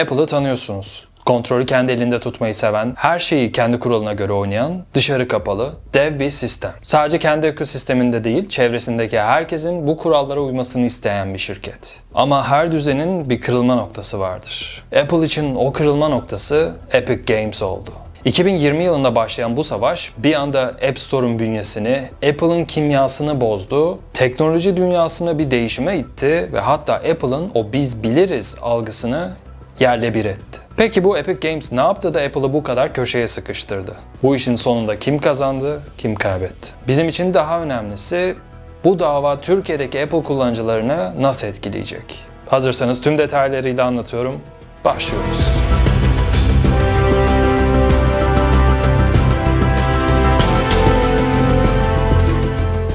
Apple'ı tanıyorsunuz. Kontrolü kendi elinde tutmayı seven, her şeyi kendi kuralına göre oynayan, dışarı kapalı, dev bir sistem. Sadece kendi ekosisteminde değil, çevresindeki herkesin bu kurallara uymasını isteyen bir şirket. Ama her düzenin bir kırılma noktası vardır. Apple için o kırılma noktası Epic Games oldu. 2020 yılında başlayan bu savaş bir anda App Store'un bünyesini, Apple'ın kimyasını bozdu, teknoloji dünyasını bir değişime itti ve hatta Apple'ın o biz biliriz algısını yerle bir etti. Peki bu Epic Games ne yaptı da Apple'ı bu kadar köşeye sıkıştırdı? Bu işin sonunda kim kazandı, kim kaybetti? Bizim için daha önemlisi bu dava Türkiye'deki Apple kullanıcılarını nasıl etkileyecek? Hazırsanız tüm detaylarıyla anlatıyorum. Başlıyoruz.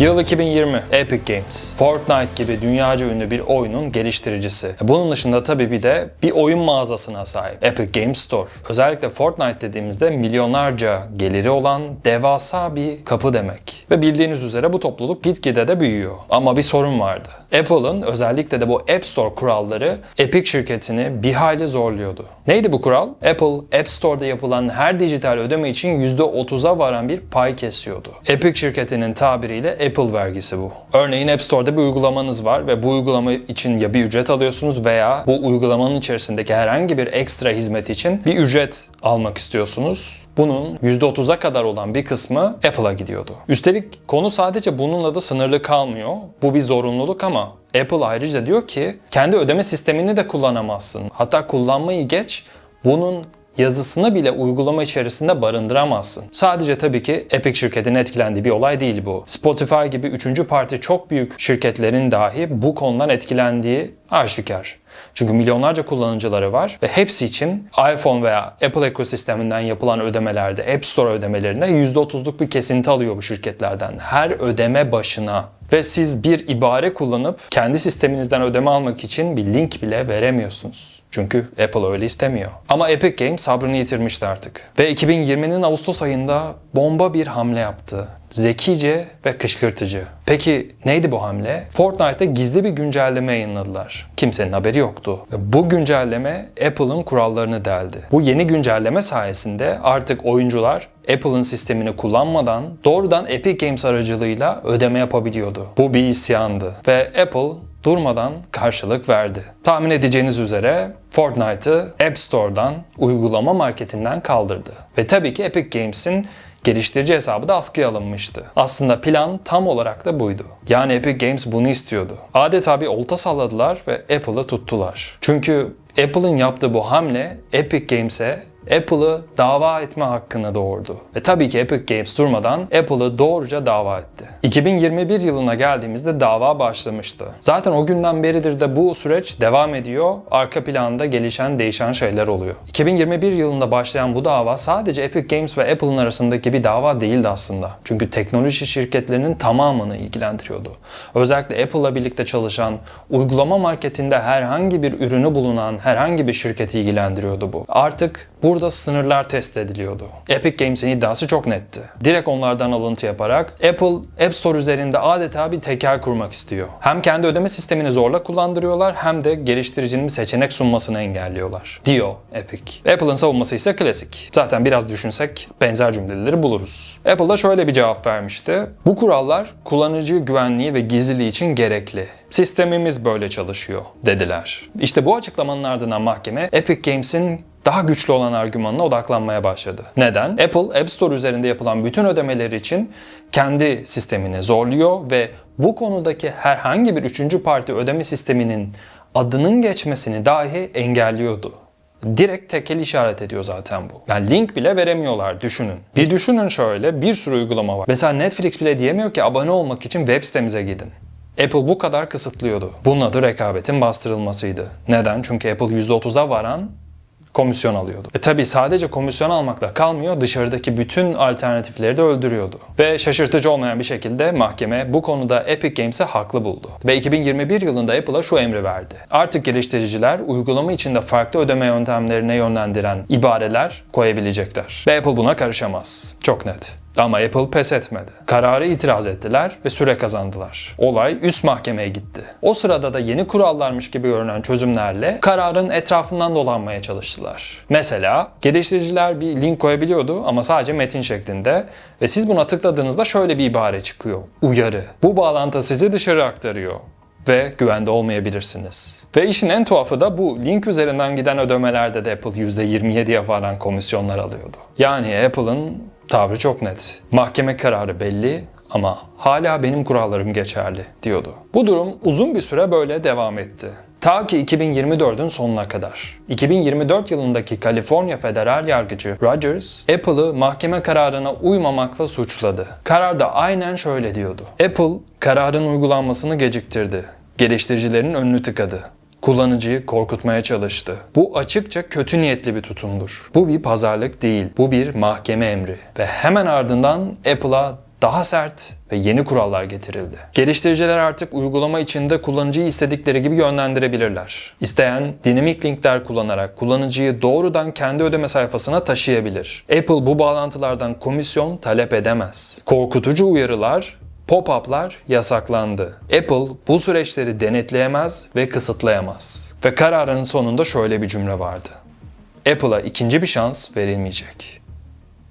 Yıl 2020 Epic Games. Fortnite gibi dünyaca ünlü bir oyunun geliştiricisi. Bunun dışında tabii bir de bir oyun mağazasına sahip Epic Games Store. Özellikle Fortnite dediğimizde milyonlarca geliri olan devasa bir kapı demek. Ve bildiğiniz üzere bu topluluk gitgide de büyüyor. Ama bir sorun vardı. Apple'ın özellikle de bu App Store kuralları Epic şirketini bir hayli zorluyordu. Neydi bu kural? Apple App Store'da yapılan her dijital ödeme için %30'a varan bir pay kesiyordu. Epic şirketinin tabiriyle Apple vergisi bu. Örneğin App Store'da bir uygulamanız var ve bu uygulama için ya bir ücret alıyorsunuz veya bu uygulamanın içerisindeki herhangi bir ekstra hizmet için bir ücret almak istiyorsunuz. Bunun %30'a kadar olan bir kısmı Apple'a gidiyordu. Üstelik konu sadece bununla da sınırlı kalmıyor. Bu bir zorunluluk ama Apple ayrıca diyor ki kendi ödeme sistemini de kullanamazsın. Hatta kullanmayı geç bunun yazısını bile uygulama içerisinde barındıramazsın. Sadece tabii ki Epic şirketinin etkilendiği bir olay değil bu. Spotify gibi üçüncü parti çok büyük şirketlerin dahi bu konudan etkilendiği aşikar. Çünkü milyonlarca kullanıcıları var ve hepsi için iPhone veya Apple ekosisteminden yapılan ödemelerde, App Store ödemelerinde %30'luk bir kesinti alıyor bu şirketlerden. Her ödeme başına ve siz bir ibare kullanıp kendi sisteminizden ödeme almak için bir link bile veremiyorsunuz. Çünkü Apple öyle istemiyor. Ama Epic Games sabrını yitirmişti artık. Ve 2020'nin Ağustos ayında bomba bir hamle yaptı. Zekice ve kışkırtıcı. Peki neydi bu hamle? Fortnite'ta gizli bir güncelleme yayınladılar. Kimsenin haberi yoktu. Bu güncelleme Apple'ın kurallarını deldi. Bu yeni güncelleme sayesinde artık oyuncular Apple'ın sistemini kullanmadan doğrudan Epic Games aracılığıyla ödeme yapabiliyordu. Bu bir isyandı ve Apple durmadan karşılık verdi. Tahmin edeceğiniz üzere Fortnite'ı App Store'dan, uygulama marketinden kaldırdı. Ve tabii ki Epic Games'in geliştirici hesabı da askıya alınmıştı. Aslında plan tam olarak da buydu. Yani Epic Games bunu istiyordu. Adeta bir olta salladılar ve Apple'ı tuttular. Çünkü Apple'ın yaptığı bu hamle Epic Games'e Apple'ı dava etme hakkını doğurdu. Ve tabii ki Epic Games durmadan Apple'ı doğruca dava etti. 2021 yılına geldiğimizde dava başlamıştı. Zaten o günden beridir de bu süreç devam ediyor. Arka planda gelişen değişen şeyler oluyor. 2021 yılında başlayan bu dava sadece Epic Games ve Apple'ın arasındaki bir dava değildi aslında. Çünkü teknoloji şirketlerinin tamamını ilgilendiriyordu. Özellikle Apple'la birlikte çalışan, uygulama marketinde herhangi bir ürünü bulunan herhangi bir şirketi ilgilendiriyordu bu. Artık burada sınırlar test ediliyordu. Epic Games'in iddiası çok netti. Direkt onlardan alıntı yaparak Apple App Store üzerinde adeta bir tekel kurmak istiyor. Hem kendi ödeme sistemini zorla kullandırıyorlar hem de geliştiricinin seçenek sunmasını engelliyorlar. Diyor Epic. Apple'ın savunması ise klasik. Zaten biraz düşünsek benzer cümleleri buluruz. Apple da şöyle bir cevap vermişti. Bu kurallar kullanıcı güvenliği ve gizliliği için gerekli. Sistemimiz böyle çalışıyor dediler. İşte bu açıklamanın ardından mahkeme Epic Games'in daha güçlü olan argümanına odaklanmaya başladı. Neden? Apple App Store üzerinde yapılan bütün ödemeler için kendi sistemini zorluyor ve bu konudaki herhangi bir üçüncü parti ödeme sisteminin adının geçmesini dahi engelliyordu. Direkt tekel işaret ediyor zaten bu. Yani link bile veremiyorlar düşünün. Bir düşünün şöyle bir sürü uygulama var. Mesela Netflix bile diyemiyor ki abone olmak için web sitemize gidin. Apple bu kadar kısıtlıyordu. Bunun adı rekabetin bastırılmasıydı. Neden? Çünkü Apple %30'a varan komisyon alıyordu. E tabi sadece komisyon almakla kalmıyor, dışarıdaki bütün alternatifleri de öldürüyordu. Ve şaşırtıcı olmayan bir şekilde mahkeme bu konuda Epic Games'i haklı buldu. Ve 2021 yılında Apple'a şu emri verdi. Artık geliştiriciler uygulama içinde farklı ödeme yöntemlerine yönlendiren ibareler koyabilecekler. Ve Apple buna karışamaz. Çok net. Ama Apple pes etmedi. Kararı itiraz ettiler ve süre kazandılar. Olay üst mahkemeye gitti. O sırada da yeni kurallarmış gibi görünen çözümlerle kararın etrafından dolanmaya çalıştılar. Mesela geliştiriciler bir link koyabiliyordu ama sadece metin şeklinde ve siz buna tıkladığınızda şöyle bir ibare çıkıyor. Uyarı. Bu bağlantı sizi dışarı aktarıyor ve güvende olmayabilirsiniz. Ve işin en tuhafı da bu link üzerinden giden ödemelerde de Apple %27'ye varan komisyonlar alıyordu. Yani Apple'ın tavrı çok net. Mahkeme kararı belli ama hala benim kurallarım geçerli diyordu. Bu durum uzun bir süre böyle devam etti. Ta ki 2024'ün sonuna kadar. 2024 yılındaki Kaliforniya federal yargıcı Rogers, Apple'ı mahkeme kararına uymamakla suçladı. Kararda aynen şöyle diyordu. Apple kararın uygulanmasını geciktirdi. Geliştiricilerin önünü tıkadı kullanıcıyı korkutmaya çalıştı. Bu açıkça kötü niyetli bir tutumdur. Bu bir pazarlık değil, bu bir mahkeme emri. Ve hemen ardından Apple'a daha sert ve yeni kurallar getirildi. Geliştiriciler artık uygulama içinde kullanıcıyı istedikleri gibi yönlendirebilirler. İsteyen dinamik linkler kullanarak kullanıcıyı doğrudan kendi ödeme sayfasına taşıyabilir. Apple bu bağlantılardan komisyon talep edemez. Korkutucu uyarılar Pop-up'lar yasaklandı. Apple bu süreçleri denetleyemez ve kısıtlayamaz. Ve kararın sonunda şöyle bir cümle vardı. Apple'a ikinci bir şans verilmeyecek.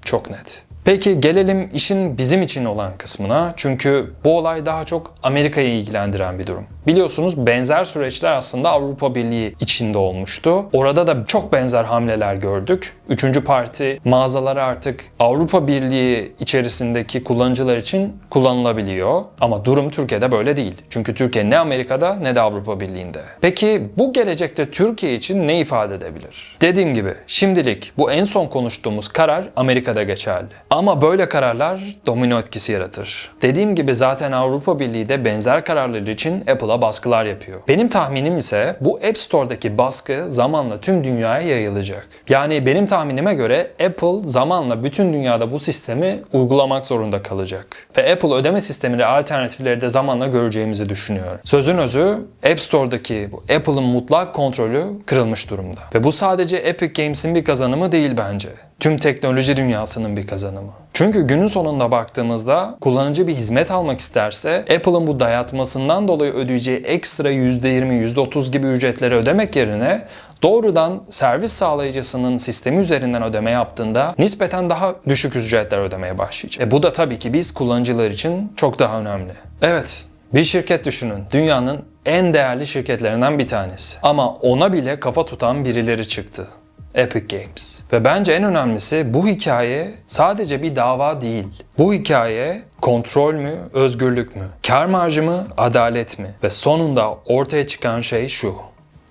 Çok net. Peki gelelim işin bizim için olan kısmına. Çünkü bu olay daha çok Amerika'yı ilgilendiren bir durum. Biliyorsunuz benzer süreçler aslında Avrupa Birliği içinde olmuştu. Orada da çok benzer hamleler gördük. Üçüncü parti mağazaları artık Avrupa Birliği içerisindeki kullanıcılar için kullanılabiliyor. Ama durum Türkiye'de böyle değil. Çünkü Türkiye ne Amerika'da ne de Avrupa Birliği'nde. Peki bu gelecekte Türkiye için ne ifade edebilir? Dediğim gibi şimdilik bu en son konuştuğumuz karar Amerika'da geçerli. Ama böyle kararlar domino etkisi yaratır. Dediğim gibi zaten Avrupa Birliği de benzer kararlar için Apple'a baskılar yapıyor. Benim tahminim ise bu App Store'daki baskı zamanla tüm dünyaya yayılacak. Yani benim tahminime göre Apple zamanla bütün dünyada bu sistemi uygulamak zorunda kalacak. Ve Apple ödeme sistemine alternatifleri de zamanla göreceğimizi düşünüyorum. Sözün özü App Store'daki bu Apple'ın mutlak kontrolü kırılmış durumda. Ve bu sadece Epic Games'in bir kazanımı değil bence. Tüm teknoloji dünyasının bir kazanımı. Çünkü günün sonunda baktığımızda kullanıcı bir hizmet almak isterse Apple'ın bu dayatmasından dolayı ödeyeceği ekstra %20, %30 gibi ücretleri ödemek yerine doğrudan servis sağlayıcısının sistemi üzerinden ödeme yaptığında nispeten daha düşük ücretler ödemeye başlayacak. E bu da tabii ki biz kullanıcılar için çok daha önemli. Evet, bir şirket düşünün. Dünyanın en değerli şirketlerinden bir tanesi. Ama ona bile kafa tutan birileri çıktı. Epic Games. Ve bence en önemlisi bu hikaye sadece bir dava değil. Bu hikaye kontrol mü, özgürlük mü? Kar marjı mı, adalet mi? Ve sonunda ortaya çıkan şey şu.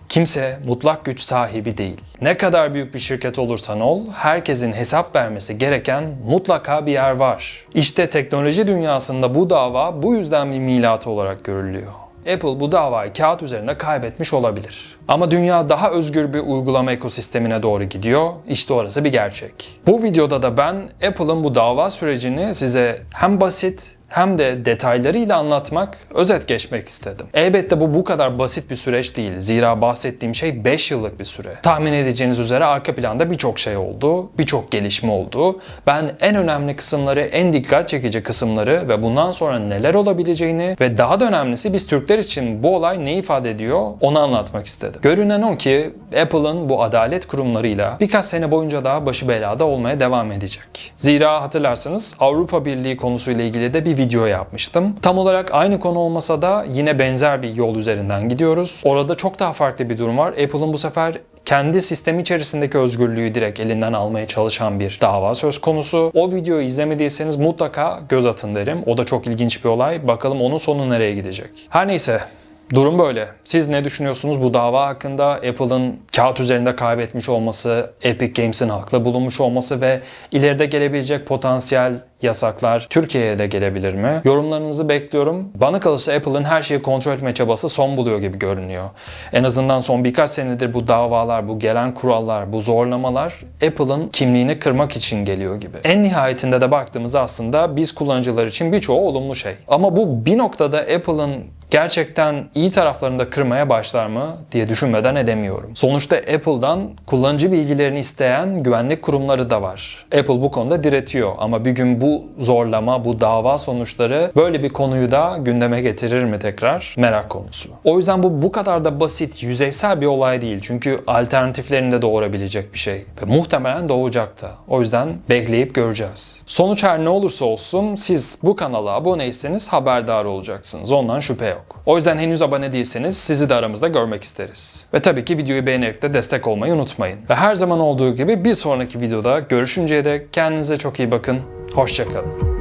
Kimse mutlak güç sahibi değil. Ne kadar büyük bir şirket olursan ol, herkesin hesap vermesi gereken mutlaka bir yer var. İşte teknoloji dünyasında bu dava bu yüzden bir milat olarak görülüyor. Apple bu davayı kağıt üzerinde kaybetmiş olabilir. Ama dünya daha özgür bir uygulama ekosistemine doğru gidiyor. İşte orası bir gerçek. Bu videoda da ben Apple'ın bu dava sürecini size hem basit hem de detaylarıyla anlatmak, özet geçmek istedim. Elbette bu bu kadar basit bir süreç değil. Zira bahsettiğim şey 5 yıllık bir süre. Tahmin edeceğiniz üzere arka planda birçok şey oldu, birçok gelişme oldu. Ben en önemli kısımları, en dikkat çekici kısımları ve bundan sonra neler olabileceğini ve daha da önemlisi biz Türkler için bu olay ne ifade ediyor onu anlatmak istedim. Görünen o ki Apple'ın bu adalet kurumlarıyla birkaç sene boyunca daha başı belada olmaya devam edecek. Zira hatırlarsanız Avrupa Birliği konusuyla ilgili de bir video yapmıştım. Tam olarak aynı konu olmasa da yine benzer bir yol üzerinden gidiyoruz. Orada çok daha farklı bir durum var. Apple'ın bu sefer kendi sistemi içerisindeki özgürlüğü direkt elinden almaya çalışan bir dava söz konusu. O videoyu izlemediyseniz mutlaka göz atın derim. O da çok ilginç bir olay. Bakalım onun sonu nereye gidecek. Her neyse Durum böyle. Siz ne düşünüyorsunuz bu dava hakkında? Apple'ın kağıt üzerinde kaybetmiş olması, Epic Games'in haklı bulunmuş olması ve ileride gelebilecek potansiyel yasaklar Türkiye'ye de gelebilir mi? Yorumlarınızı bekliyorum. Bana kalırsa Apple'ın her şeyi kontrol etme çabası son buluyor gibi görünüyor. En azından son birkaç senedir bu davalar, bu gelen kurallar, bu zorlamalar Apple'ın kimliğini kırmak için geliyor gibi. En nihayetinde de baktığımızda aslında biz kullanıcılar için birçoğu olumlu şey. Ama bu bir noktada Apple'ın gerçekten iyi taraflarını da kırmaya başlar mı diye düşünmeden edemiyorum. Sonuçta Apple'dan kullanıcı bilgilerini isteyen güvenlik kurumları da var. Apple bu konuda diretiyor ama bir gün bu zorlama, bu dava sonuçları böyle bir konuyu da gündeme getirir mi tekrar? Merak konusu. O yüzden bu bu kadar da basit, yüzeysel bir olay değil. Çünkü alternatiflerini de doğurabilecek bir şey. Ve muhtemelen doğacak da. O yüzden bekleyip göreceğiz. Sonuç her ne olursa olsun siz bu kanala aboneyseniz haberdar olacaksınız. Ondan şüphe yok. O yüzden henüz abone değilseniz sizi de aramızda görmek isteriz. Ve tabii ki videoyu beğenerek de destek olmayı unutmayın. Ve her zaman olduğu gibi bir sonraki videoda görüşünceye dek kendinize çok iyi bakın. Hoşçakalın.